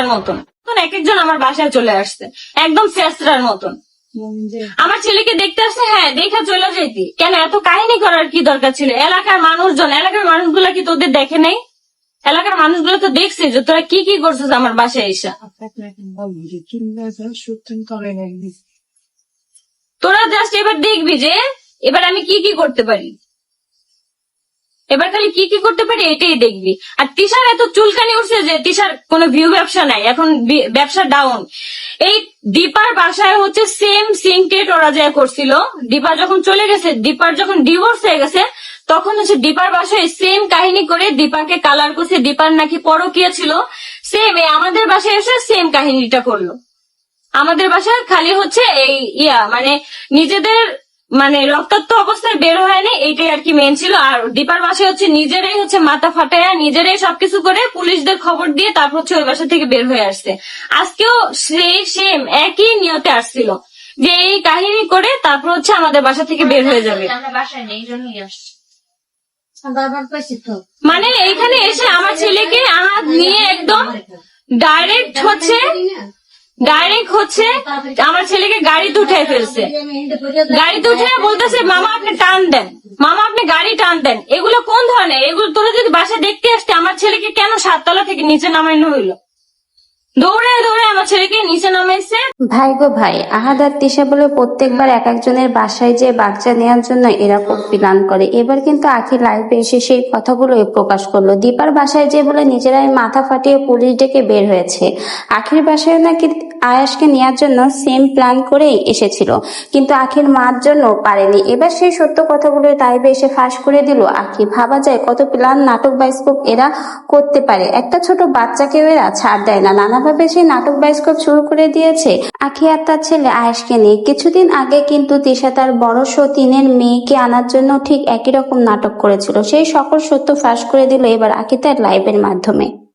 ফেসরার মতন। এক একজন আমার বাসায় চলে আসছে, একদম ফেসরার মতন। আমার ছেলেকে দেখতে আসছে হ্যাঁ দেখা চলে যেতি কেন, এত কাহিনী করার কি দরকার ছিল? এলাকার মানুষজন, এলাকার মানুষগুলা কি তোদের দেখে নেই? এলাকার মানুষগুলো তো দেখছে যে তোরা কি কি করছিস আমার বাসায় এসে। তোরা জাস্ট এবার দেখবি যে, এবার আমি কি কি করতে পারি। এবার খালি কি কি করতে পারি এটাই দেখবি। আর তিশার এত চুলকানি উঠছে যে তিশার কোনো ভিউ ব্যবসা নাই। এখন ব্যবসা ডাউন এই দীপার বাসায় হচ্ছে সেম সিনটেট ওরা যা করছিল, দীপা যখন চলে গেছে, দীপার যখন ডিভোর্স হয়ে গেছে, তখন হচ্ছে দীপার বাসায় সেম কাহিনী করে দীপাকে কালার করছে। দীপার নাকি পরকিয়া ছিল। সেম আমাদের বাসায় এসে সেম কাহিনীটা করল। আমাদের বাসায় খালি হচ্ছে এই ইয়া মানে নিজেদের মানে রক্তাক্ত অবস্থায় বের হয়নি এইটাই আর কি মেন ছিল আর দীপার বাসায় হচ্ছে নিজেরাই হচ্ছে মাথা ফাটায়া নিজেরাই সবকিছু করে পুলিশদের খবর দিয়ে তারপর হচ্ছে ওই বাসা থেকে বের হয়ে আসছে আজকেও সেই সেম একই নিয়তে আসছিল যে এই কাহিনী করে তারপর হচ্ছে আমাদের বাসা থেকে বের হয়ে যাবে মানে এইখানে এসে আমার ছেলেকে হাত নিয়ে একদম ডাইরেক্ট হচ্ছে ডাইরেক্ট হচ্ছে আমার ছেলেকে গাড়িতে উঠে ফেলছে। গাড়িতে উঠে বলতেছে, মামা, আপনি টান দেন। মামা, আপনি গাড়ি টান দেন। এগুলো কোন ধরনের? এগুলো তোরা যদি বাসায় দেখতে আসতে, আমার ছেলেকে কেন সাততলা থেকে নিচে নামানো হইল? দৌড়ে দৌড়ে আমার ছেলেকে নিচে নামাইছে। ভাই গো ভাই, আহাদ আর বলে প্রত্যেকবার এক একজনের বাসায় যে বাচ্চা নেওয়ার জন্য এরকম প্ল্যান করে। এবার কিন্তু আখি লাইভে এসে সেই কথাগুলো প্রকাশ করল। দীপার বাসায় যে বলে নিজেরাই মাথা ফাটিয়ে পুলিশ ডেকে বের হয়েছে। আখির বাসায় নাকি আয়াসকে নেওয়ার জন্য সেম প্ল্যান করেই এসেছিল। কিন্তু আখির মার জন্য পারেনি। এবার সেই সত্য কথাগুলো লাইভে এসে ফাঁস করে দিল। আখি, ভাবা যায় কত প্ল্যান নাটক বাইস্কোপ এরা করতে পারে। একটা ছোট বাচ্চাকেও এরা ছাড় দেয় না। নানাভাবে সেই নাটক বাইস্কোপ শুরু করে দিয়েছে। আখি আর তার ছেলে আয়েশকে নিয়ে কিছুদিন আগে কিন্তু তিশা তার বড় সতীনের মেয়েকে আনার জন্য ঠিক একই রকম নাটক করেছিল। সেই সকল সত্য ফাঁস করে দিল এবার আখি তার লাইভের মাধ্যমে।